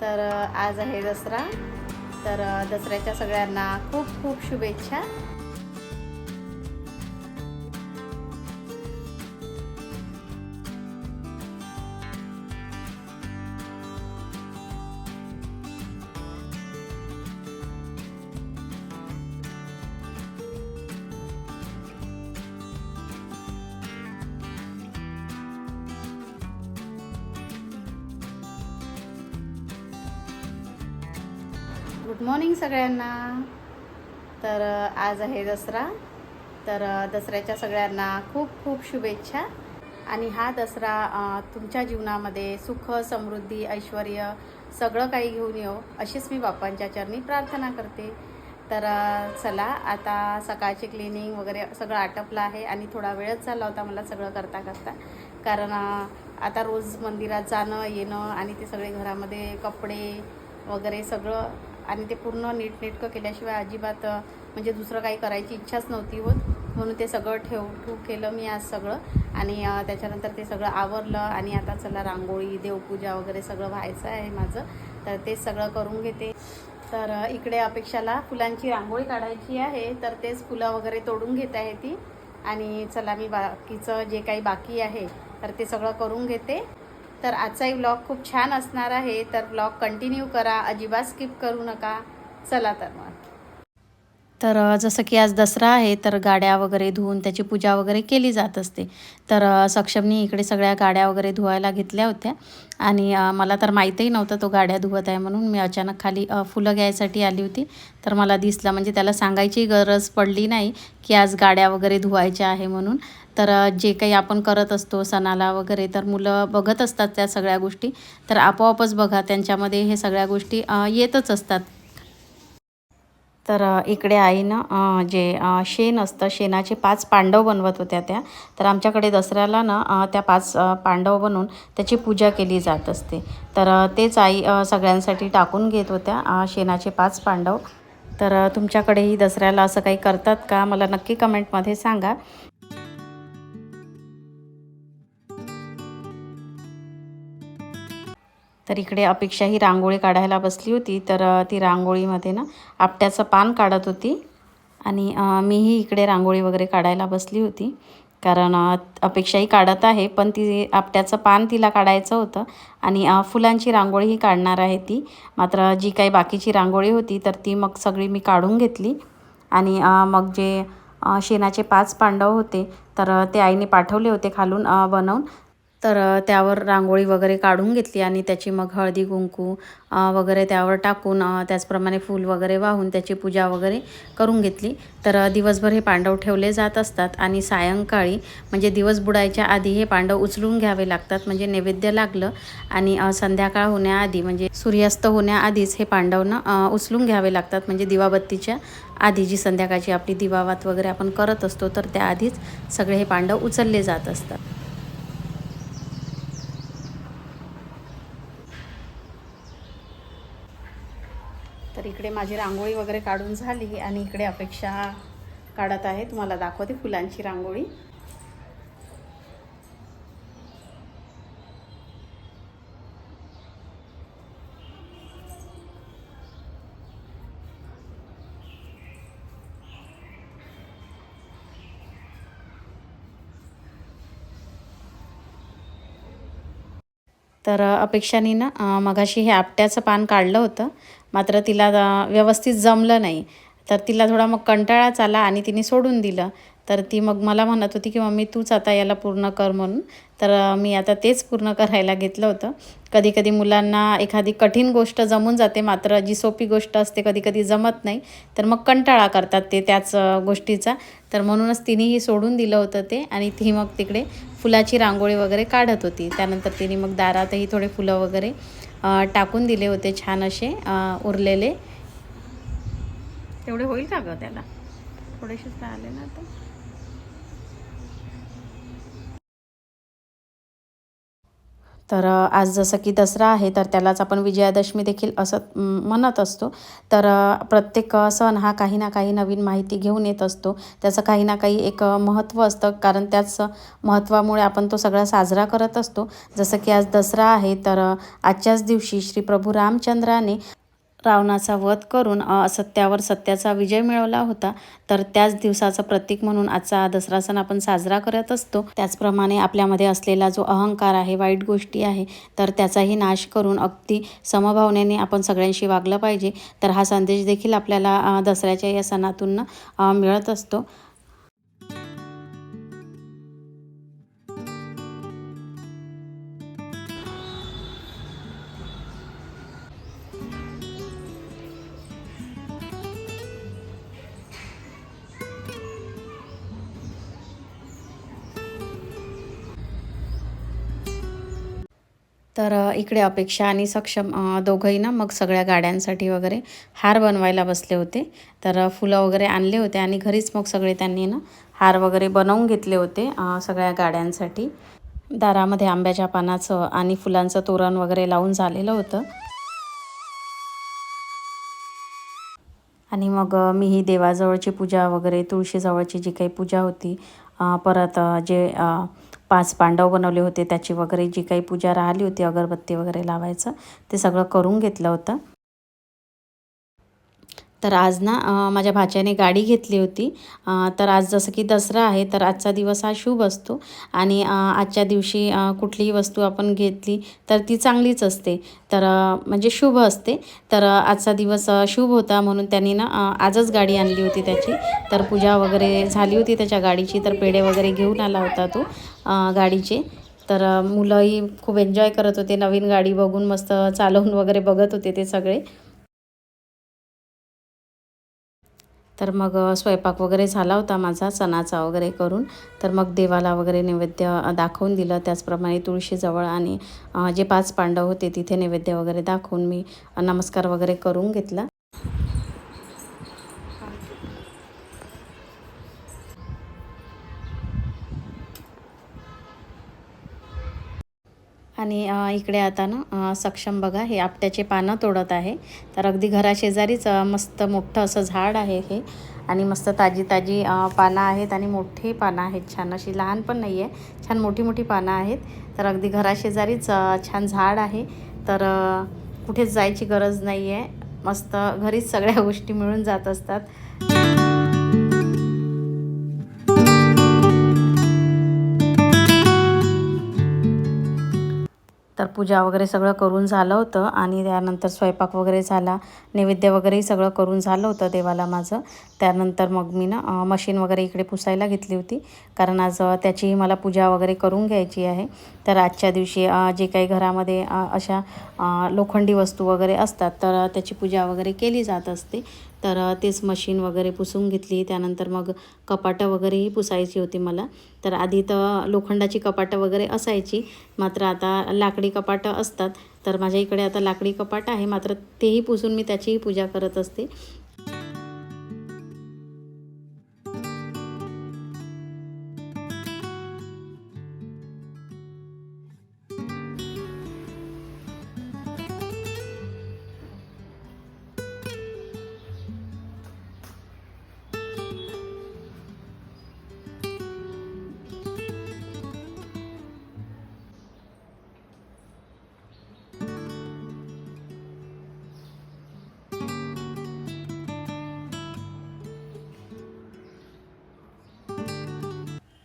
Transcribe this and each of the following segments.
तर आज आहे दसरा. तर दसऱ्याच्या सगळ्यांना खूप खूप शुभेच्छा. गुड मॉर्निंग सगळ्यांना. तर आज आहे दसरा. तर दसऱ्याच्या सगळ्यांना खूप खूप शुभेच्छा. आणि हा दसरा तुमच्या जीवनामध्ये सुख समृद्धी ऐश्वर सगळं काही घेऊन येऊ अशीच मी बाप्पांच्या चरणी प्रार्थना करते. तर चला आता सकाळचे क्लिनिंग वगैरे सगळं आटपलं आहे आणि थोडा वेळच झाला होता मला सगळं करता करता. कारण आता रोज मंदिरात जाणं येणं आणि ते सगळे घरामध्ये कपडे वगैरे सगळं आणि ते पूर्ण नीटनेटकं केल्याशिवाय अजिबात म्हणजे दुसरं काही करायची इच्छाच नव्हती होत. म्हणून ते सगळं ठेव ठेव केलं मी आज सगळं. आणि त्याच्यानंतर ते सगळं आवरलं आणि आता चला रांगोळी देवपूजा वगैरे सगळं व्हायचं आहे माझं. तर ते सगळं करून घेते. तर इकडे अपेक्षाला फुलांची रांगोळी काढायची आहे. तर तेच फुलं वगैरे तोडून घेत आहे ती. आणि चला मी बाकीचं जे काही बाकी आहे तर ते सगळं करून घेते. तर आजचाही ब्लॉग खूप छान असणार आहे. तर ब्लॉग कंटिन्यू करा. अजिबात स्किप करू नका. चला तर मग. तर जसं की आज दसरा आहे तर गाड्या वगैरे धुवून त्याची पूजा वगैरे केली जात असते. तर सक्षमनी इकडे सगळ्या गाड्या वगैरे धुवायला घेतल्या होत्या. आणि मला तर माहीतही नव्हतं तो गाड्या धुवत आहे म्हणून. मी अचानक खाली फुलं घ्यायसाठी आली होती. तर मला दिसलं. म्हणजे त्याला सांगायची गरज पडली नाही की आज गाड्या वगैरे धुवायच्या आहे म्हणून. तर जे काही आपण करत असतो सणाला वगैरे तर मुलं बघत असतात त्या सगळ्या गोष्टी. तर आपोआपच बघा त्यांच्यामध्ये हे सगळ्या गोष्टी येतच असतात. तर इकडे आईनं जे शेण असतं शेणाचे पाच पांडव बनवत होत्या त्या. तर आमच्याकडे दसऱ्याला ना त्या पाच पांडव बनवून त्याची पूजा केली जात असते. तर तेच आई सगळ्यांसाठी टाकून घेत होत्या शेणाचे पाच पांडव. तर तुमच्याकडेही दसऱ्याला असं काही करतात का? मला नक्की कमेंटमध्ये सांगा. तर इकडे अपेक्षा ही रांगोळी काढायला बसली होती. तर ती रांगोळीमध्ये ना आपट्याचं पान काढत होती आणि मीही इकडे रांगोळी वगैरे काढायला बसली होती. कारण अपेक्षाही काढत आहे पण ती आपट्याचं पान तिला काढायचं होतं आणि फुलांची रांगोळीही काढणार आहे ती. मात्र जी काही बाकीची रांगोळी होती तर ती मग सगळी मी काढून घेतली आणि मग जे शेणाचे पाच पांडव होते तर ते आईने पाठवले होते खालून बनवून. तर त्यावर रांगोळी वगैरे काढून घेतली आणि त्याची मग हळदी कुंकू वगैरे त्यावर टाकून त्याचप्रमाणे फूल वगैरे वाहून त्याची पूजा वगैरे करून घेतली. तर दिवसभर हे पांडव ठेवले जात असतात आणि सायंकाळी म्हणजे दिवस बुडायच्या आधी हे पांडव उचलून घ्यावे लागतात म्हणजे नैवेद्य लागलं आणि संध्याकाळ होण्याआधी म्हणजे सूर्यास्त होण्याआधीच हे पांडवनं उचलून घ्यावे लागतात म्हणजे दिवाबत्तीच्या आधी जी संध्याकाळची आपली दिवावात वगैरे आपण करत असतो तर त्याआधीच सगळे हे पांडव उचलले जात असतात. इकडे माझी रांगोळी वगैरे काढून झाली आणि इकडे अपेक्षा काढत आहे. तुम्हाला दाखवते फुलांची रांगोळी. तर अपेक्षाने ना मगाशी हे आपट्याचं पान काढलं होतं. मात्र तिला व्यवस्थित जमलं नाही. तर तिला थोडा मग कंटाळाच आला आणि तिने सोडून दिलं. तर ती मग मला म्हणत होती की मम्मी तूच आता याला पूर्ण कर म्हणून. तर मी आता तेच पूर्ण करायला घेतलं होतं. कधी कधी मुलांना एखादी कठीण गोष्ट जमून जाते मात्र जी सोपी गोष्ट असते कधी कधी जमत नाही. तर मग कंटाळा करतात ते त्याच गोष्टीचा. तर म्हणूनच तिनेही सोडून दिलं होतं ते आणि ती मग तिकडे फुलाची रांगोळी वगैरे काढत होती. त्यानंतर तिने मग दारातही थोडे फुलं वगैरे टाकून दिले होते छान असे उरलेले. तेवढे होईल का गं त्याला? थोडेसेच आले ना आता. तर आज जसं की दसरा आहे तर त्यालाच आपण विजयादशमी देखील असं म्हणत असतो. तर प्रत्येक सण हा काही ना काही नवीन माहिती घेऊन येत असतो. त्याचं काही ना काही एक महत्त्व असतं. कारण त्याच महत्त्वामुळे आपण तो सगळा साजरा करत असतो. जसं की आज दसरा आहे तर आजच्याच दिवशी श्री प्रभू रामचंद्राने रावणाचा वध करून असत्यावर सत्याचा विजय मिळवला होता. तर त्याच दिवसाचं प्रतीक म्हणून आजचा दसरा सण आपण साजरा करत असतो. त्याचप्रमाणे आपल्यामध्ये असलेला जो अहंकार आहे वाईट गोष्टी आहे तर त्याचाही नाश करून अगदी समभावनेने आपण सगळ्यांशी वागलं पाहिजे. तर हा संदेश देखील आपल्याला दसऱ्याच्या या सणातून मिळत असतो. तर इकडे अपेक्षा आणि सक्षम दोघंही ना मग सगळ्या गाड्यांसाठी वगैरे हार बनवायला बसले होते. तर फुलं वगैरे आणले होते आणि घरीच मग सगळे त्यांनी ना हार वगैरे बनवून घेतले होते सगळ्या गाड्यांसाठी. दारामध्ये आंब्याच्या पानाचं आणि फुलांचं तोरण वगैरे लावून झालेलं होतं. आणि मग मी ही देवाजवळची पूजा वगैरे तुळशीजवळची जी काही पूजा होती परत जे पाच पांडव बनवले होते त्याची वगैरे जी काही पूजा राहिली होती अगरबत्ती वगैरे लावायचं ते सगळं करून घेतलं होतं. तर आज ना माझ्या भाच्याने गाडी घेतली होती. तर आज जसं की दसरा आहे तर आजचा दिवस हा शुभ असतो. आणि आजच्या दिवशी कुठलीही वस्तू आपण घेतली तर ती चांगलीच असते. तर म्हणजे शुभ असते. तर आजचा दिवस शुभ होता म्हणून त्यांनी ना आजच गाडी आणली होती त्याची. तर पूजा वगैरे झाली होती त्याच्या गाडीची तर पेढे वगैरे घेऊन आला होता तो गाडीचे. तर मुलंही खूप एन्जॉय करत होते. नवीन गाडी बघून मस्त चालवून वगैरे बघत होते ते सगळे. तर मग स्वयंपाक वगैरे झाला होता माझा सणाचा वगैरे करून. तर मग देवाला वगैरे नैवेद्य दाखवून दिलं. त्याचप्रमाणे तुळशीजवळ आणि जे पाच पांडव होते तिथे नैवेद्य वगैरे दाखवून मी नमस्कार वगैरे करून घेतला. आणि इकडे आता ना सक्षम बघा हे आपट्याचे पानं तोडत आहे. तर अगदी घराशेजारीच मस्त मोठं असं झाड आहे हे. आणि मस्त ताजी ताजी पानं आहेत आणि मोठी पानं आहेत छान. अशी लहान पण नाही आहे छान मोठी मोठी पानं आहेत. तर अगदी घराशेजारीच छान झाड आहे. तर कुठेच जायची गरज नाही आहे मस्त घरीच सगळ्या गोष्टी मिळून जात असतात. पूजा वगैरे सगळं करून झालं होतं आणि त्यानंतर स्वयंपाक वगैरे झाला नैवेद्य वगैरेही सगळं करून झालं होतं देवाला माझं. त्यानंतर मग मी ना मशीन वगैरे इकडे पुसायला घेतली होती. कारण आज त्याचीही मला पूजा वगैरे करून घ्यायची आहे. तर आजच्या दिवशी जे काही घरामध्ये अशा लोखंडी वस्तू वगैरे असतात तर त्याची पूजा वगैरे केली जात असते. तर तेच मशीन वगैरे पुसून घेतली. त्यानंतर मग कपाटं वगैरेही पुसायची होती मला. तर आधी तर लोखंडाची कपाटं वगैरे असायची. मात्र आता लाकडी कपाटं असतात. तर माझ्या इकडे आता लाकडी कपाट आहे. मात्र तेही पुसून मी त्याचीही पूजा करत असते.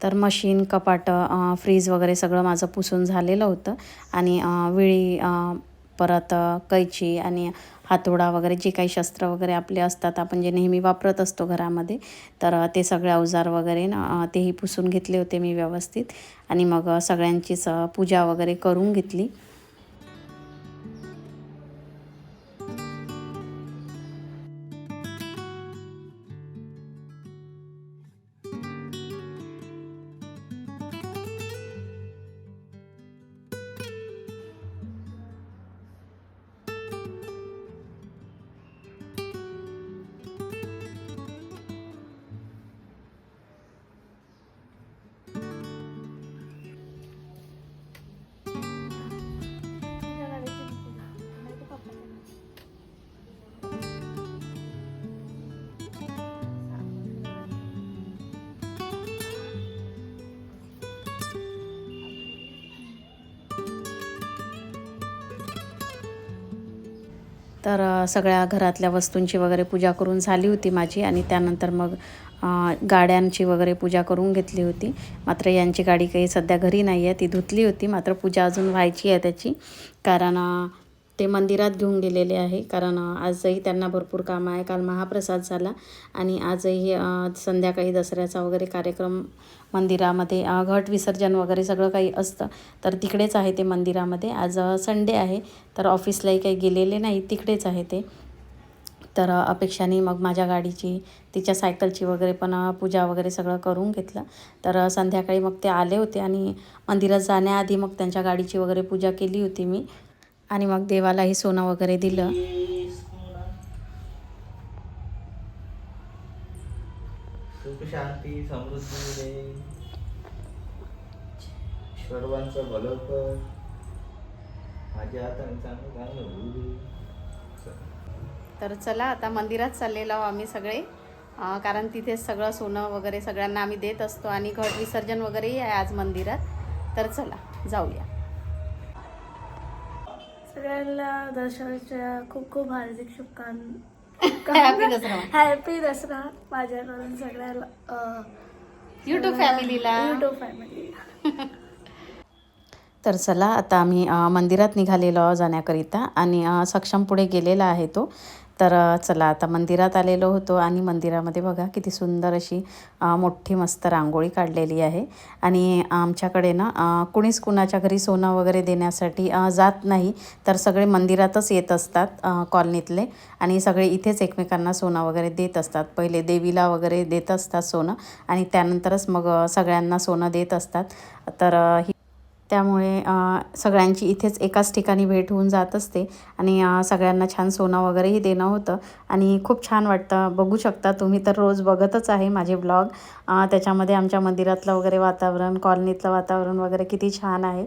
तर मशीन कपाटं फ्रीज वगैरे सगळं माझं पुसून झालेलं होतं. आणि विळी परत कैची आणि हातोडा वगैरे जे काही शस्त्र वगैरे आपले असतात आपण जे नेहमी वापरत असतो घरामध्ये तर ते सगळे अवजार वगैरे ना तेही पुसून घेतले होते मी व्यवस्थित. आणि मग सगळ्यांचीच पूजा वगैरे करून घेतली. तर सगळ्या घरातल्या वस्तूंची वगैरे पूजा करून झाली होती माझी आणि त्यानंतर मग गाड्यांची वगैरे पूजा करून घेतली होती. मात्र यांची गाडी काही सध्या घरी नाही आहे ती धुतली होती. मात्र पूजा अजून व्हायची आहे त्याची. कारण ते मंदिरात घेऊन गेलेले आहे. कारण आजही त्यांना भरपूर काम आहे. काल महाप्रसाद झाला आणि आजही संध्याकाळी दसऱ्याचा वगैरे कार्यक्रम मंदिरामध्ये घट विसर्जन वगैरे सगळं काही असतं. तर तिकडेच आहे ते मंदिरामध्ये. आज संडे आहे. तर ऑफिसलाही काही गेलेले नाही. तिकडेच आहे ते. तर अपेक्षाने मग माझ्या गाडीची तिच्या सायकलची वगैरे पण पूजा वगैरे सगळं करून घेतलं. तर संध्याकाळी मग ते आले होते आणि मंदिरात जाण्याआधी मग त्यांच्या गाडीची वगैरे पूजा केली होती मी. आणि मग देवालाही सोनं वगैरे दिलं. सुख शांती समृद्धी दे सर्वांचं भलं कर. माझ्या हाताने चांगलं चांगलं होऊ दे. तर चला आता मंदिरात चाललेलो आहो आम्ही सगळे. कारण तिथे सगळं सोनं वगैरे सगळ्यांना आम्ही देत असतो आणि घट विसर्जन वगैरेही आहे आज मंदिरात. तर चला जाऊया. सगळ्यांना दसऱ्याच्या खूप खूप हार्दिक Happy दसरा. शुभकामना हॅपी दसरा माझ्याकडून सगळ्याला युट्यूब फॅमिलीला युट्यूब फॅमिली तर चला आता आम्ही मंदिरात निघालेलो आहोत जाण्याकरिता आणि सक्षम पुढे गेलेला आहे तो. तर चला आता मंदिरात आलेलो होतो आणि मंदिरामध्ये बघा किती सुंदर अशी मोठी मस्त रांगोळी काढलेली आहे. आणि आमच्याकडे ना कुणीच कुणाच्या घरी सोनं वगैरे देण्यासाठी जात नाही. तर सगळे मंदिरातच येत असतात कॉलनीतले. आणि सगळे इथेच एकमेकांना सोनं वगैरे देत असतात. पहिले देवीला वगैरे देत असतात सोनं आणि त्यानंतरच मग सगळ्यांना सोनं देत असतात. तर ही त्यामुळे सगळ्यांची इथेच एकाच ठिकाणी भेट होऊन जात असते आणि सगळ्यांना छान सोनं वगैरेही देणं होतं. आणि खूप छान वाटतं. बघू शकता तुम्ही तर रोज बघतच आहे माझे ब्लॉग. त्याच्यामध्ये आमच्या मंदिरातलं वगैरे वातावरण कॉलनीतलं वातावरण वगैरे किती छान आहे.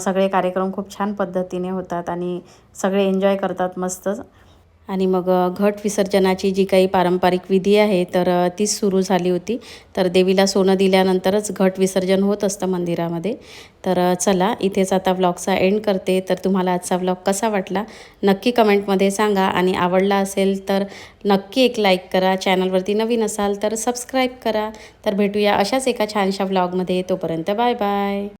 सगळे कार्यक्रम खूप छान पद्धतीने होतात आणि सगळे एन्जॉय करतात मस्तच आणि मग घट विसर्जनाची जी काही पारंपरिक विधी आहे तर तीच सुरू झाली होती. तर देवीला सोनं दिल्यानंतरच घट विसर्जन होत असतं मंदिरामध्ये. तर चला इथेच आता व्लॉगचा एंड करते. तर तुम्हाला आजचा व्लॉग कसा वाटला? नक्की कमेंटमध्ये सांगा. आणि आवडला असेल तर नक्की एक लाईक करा. चॅनलवरती नवीन असाल तर सबस्क्राईब करा. तर भेटूया अशाच एका छानशा व्लॉगमध्ये तोपर्यंत बाय बाय.